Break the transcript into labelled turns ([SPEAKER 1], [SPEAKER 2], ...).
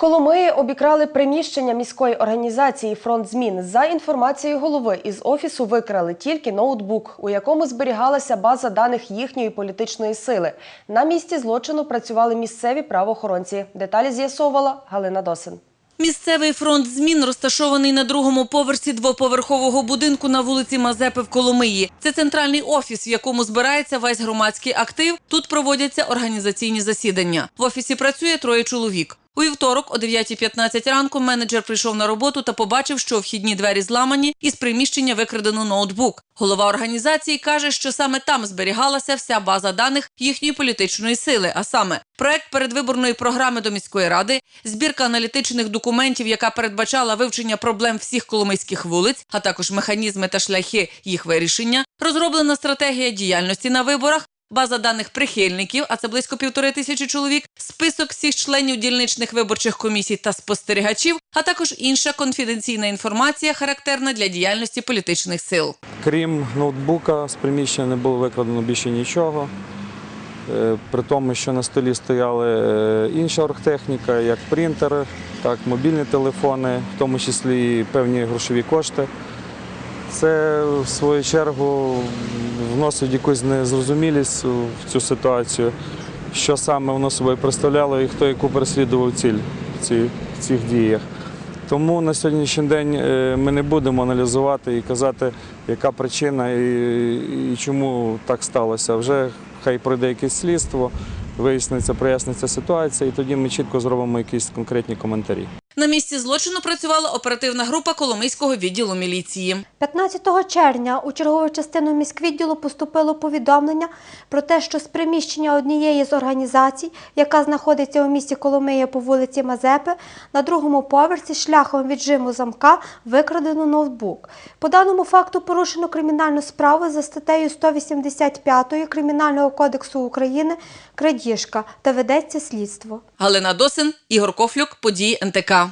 [SPEAKER 1] Коломиї обікрали приміщення міської організації Фронт змін. За інформацією голови, із офісу викрали тільки ноутбук, у якому зберігалася база даних їхньої політичної сили. На місці злочину працювали місцеві правоохоронці. Деталі з'ясовувала Галина Досин.
[SPEAKER 2] Місцевий фронт змін розташований на другому поверсі двоповерхового будинку на вулиці Мазепи в Коломиї. Це центральний офіс, в якому збирається весь громадський актив. Тут проводяться організаційні засідання. В офісі працює троє чоловік. У вівторок о 9.15 ранку менеджер прийшов на роботу та побачив, що вхідні двері зламані і з приміщення викрадено ноутбук. Голова організації каже, що саме там зберігалася вся база даних їхньої політичної сили, а саме проект передвиборної програми до міської ради, збірка аналітичних документів, яка передбачала вивчення проблем всіх коломийських вулиць, а також механізми та шляхи їх вирішення, розроблена стратегія діяльності на виборах. База даних прихильників, а це близько півтори тисячі чоловік, список всіх членів дільничних виборчих комісій та спостерігачів, а також інша конфіденційна інформація, характерна для діяльності політичних сил.
[SPEAKER 3] Крім ноутбука, з приміщення не було викрадено більше нічого. Е, При тому, що на столі стояла е, інша оргтехніка, як принтери, так мобільні телефони, в тому числі і певні грошові кошти. Це в свою чергу вносить якусь незрозумілість в цю ситуацію, що саме воно собою представляло і хто яку переслідував ціль в ці- в цих діях. Тому на сьогоднішній день е, ми не будемо аналізувати і казати, яка причина і, і чому так сталося. Вже хай пройде якесь слідство, виясниться, проясниться ситуація, і тоді ми чітко зробимо якісь конкретні коментарі.
[SPEAKER 2] На місці злочину працювала оперативна група Коломийського відділу міліції.
[SPEAKER 4] 15 червня у чергову частину міськвідділу поступило повідомлення про те, що з приміщення однієї з організацій, яка знаходиться у місті Коломия по вулиці Мазепи, на другому поверсі шляхом віджиму замка викрадено ноутбук. По даному факту порушено кримінальну справу за статтею 185 Кримінального кодексу України «Крадіжка» та ведеться слідство.
[SPEAKER 2] Галина Досин, Ігор Кофлюк, події НТК.